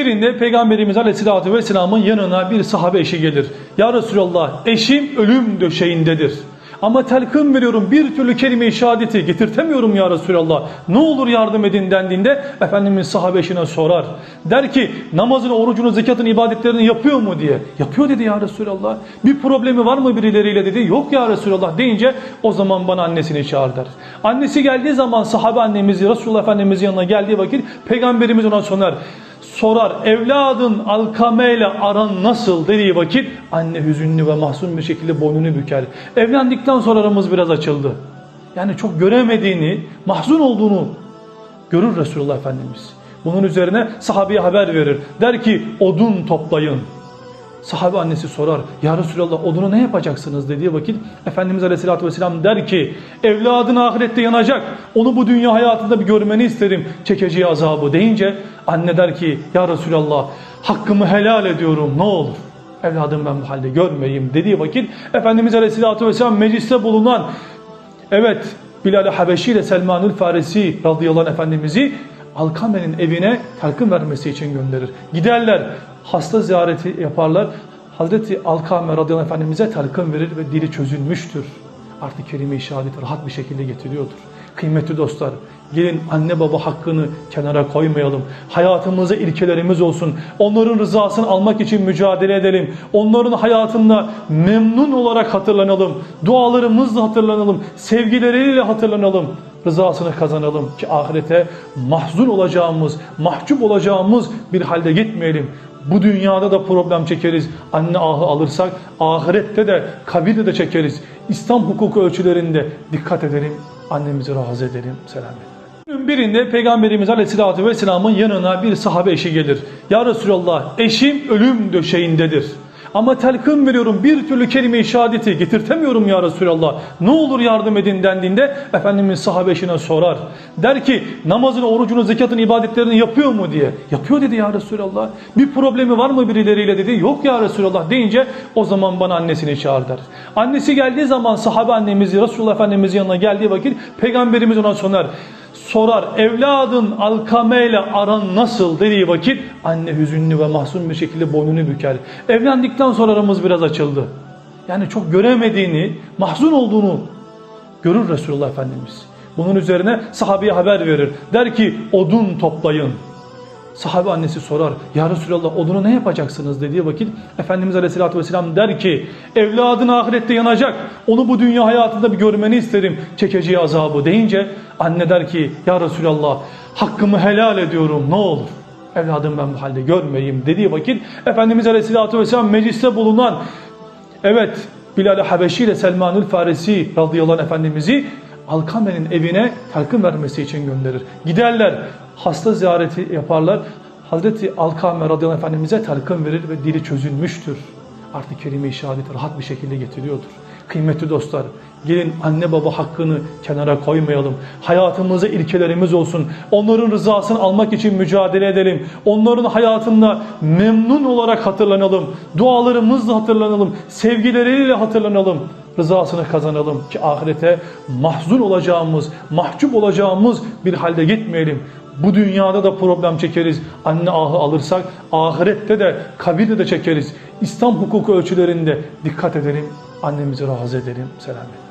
birinde Peygamberimiz Aleyhisselatü Vesselam'ın yanına bir sahabe eşi gelir. Ya Resulallah eşim ölüm döşeğindedir. Ama telkin veriyorum bir türlü kelime-i şehadeti getirtemiyorum ya Resulallah. Ne olur yardım edin dendiğinde Efendimiz sahabe eşine sorar. Der ki namazını, orucunu, zekatını, ibadetlerini yapıyor mu diye. Yapıyor dedi ya Resulallah. Bir problemi var mı birileriyle dedi. Yok ya Resulallah deyince o zaman bana annesini çağır der. Annesi geldiği zaman sahabe annemiz Resulullah Efendimizin yanına geldiği vakit Peygamberimiz ona sorar sorar evladın alkame ile aran nasıl dediği vakit anne hüzünlü ve mahzun bir şekilde boynunu büker. Evlendikten sonra aramız biraz açıldı. Yani çok göremediğini, mahzun olduğunu görür Resulullah Efendimiz. Bunun üzerine sahabeye haber verir. Der ki odun toplayın. Sahabe annesi sorar. Ya Resulallah odunu ne yapacaksınız dediği vakit Efendimiz Aleyhisselatü Vesselam der ki evladın ahirette yanacak. Onu bu dünya hayatında bir görmeni isterim. Çekeceği azabı deyince anne der ki ya Resulallah hakkımı helal ediyorum ne olur. Evladım ben bu halde görmeyeyim dediği vakit Efendimiz Aleyhisselatü Vesselam mecliste bulunan evet Bilal-i Habeşi ile Selmanül Farisi radıyallahu anh Efendimiz'i Alkame'nin evine telkin vermesi için gönderir. Giderler hasta ziyareti yaparlar. Hazreti Alkame radıyallahu Efendimiz'e telkin verir ve dili çözülmüştür. Artık kelime-i şehadeti rahat bir şekilde getiriyordur. Kıymetli dostlar, gelin anne baba hakkını kenara koymayalım. Hayatımızda ilkelerimiz olsun. Onların rızasını almak için mücadele edelim. Onların hayatında memnun olarak hatırlanalım. Dualarımızla hatırlanalım. Sevgileriyle hatırlanalım. Rızasını kazanalım ki ahirete mahzun olacağımız, mahcup olacağımız bir halde gitmeyelim. Bu dünyada da problem çekeriz. Anne ahı alırsak ahirette de kabirde de çekeriz. İslam hukuku ölçülerinde dikkat edelim. Annemizi razı edelim. Selam edelim. Birinde Peygamberimiz Aleyhisselatü Vesselam'ın yanına bir sahabe eşi gelir. Ya Resulallah eşim ölüm döşeğindedir. Ama telkin veriyorum bir türlü kelime-i şehadeti getirtemiyorum ya Resulallah. Ne olur yardım edin dendiğinde Efendimiz sahabe eşine sorar. Der ki namazını, orucunu, zekatını, ibadetlerini yapıyor mu diye. Yapıyor dedi ya Resulallah. Bir problemi var mı birileriyle dedi. Yok ya Resulallah deyince o zaman bana annesini çağır der. Annesi geldiği zaman sahabe annemiz Resulullah Efendimizin yanına geldiği vakit Peygamberimiz ona sorar sorar evladın alkame ile aran nasıl dediği vakit anne hüzünlü ve mahzun bir şekilde boynunu büker. Evlendikten sonra aramız biraz açıldı. Yani çok göremediğini, mahzun olduğunu görür Resulullah Efendimiz. Bunun üzerine sahabeye haber verir. Der ki odun toplayın. Sahabe annesi sorar. Ya Resulallah odunu ne yapacaksınız dediği vakit Efendimiz Aleyhisselatü Vesselam der ki evladın ahirette yanacak. Onu bu dünya hayatında bir görmeni isterim. Çekeceği azabı deyince anne der ki ya Resulallah hakkımı helal ediyorum ne olur. Evladım ben bu halde görmeyeyim dediği vakit Efendimiz Aleyhisselatü Vesselam mecliste bulunan evet Bilal-i Habeşi ile Selmanül Farisi radıyallahu anh Efendimiz'i Alkame'nin evine telkin vermesi için gönderir. Giderler hasta ziyareti yaparlar. Hazreti Alkame radıyallahu anh Efendimiz'e telkin verir ve dili çözülmüştür. Artık kelime-i rahat bir şekilde getiriyordur. Kıymetli dostlar, gelin anne baba hakkını kenara koymayalım. Hayatımızda ilkelerimiz olsun. Onların rızasını almak için mücadele edelim. Onların hayatında memnun olarak hatırlanalım. Dualarımızla hatırlanalım. Sevgileriyle hatırlanalım. Rızasını kazanalım ki ahirete mahzun olacağımız, mahcup olacağımız bir halde gitmeyelim. Bu dünyada da problem çekeriz. Anne ahı alırsak ahirette de kabirde de çekeriz. İslam hukuku ölçülerinde dikkat edelim. Annemizi razı edelim. Selam edelim.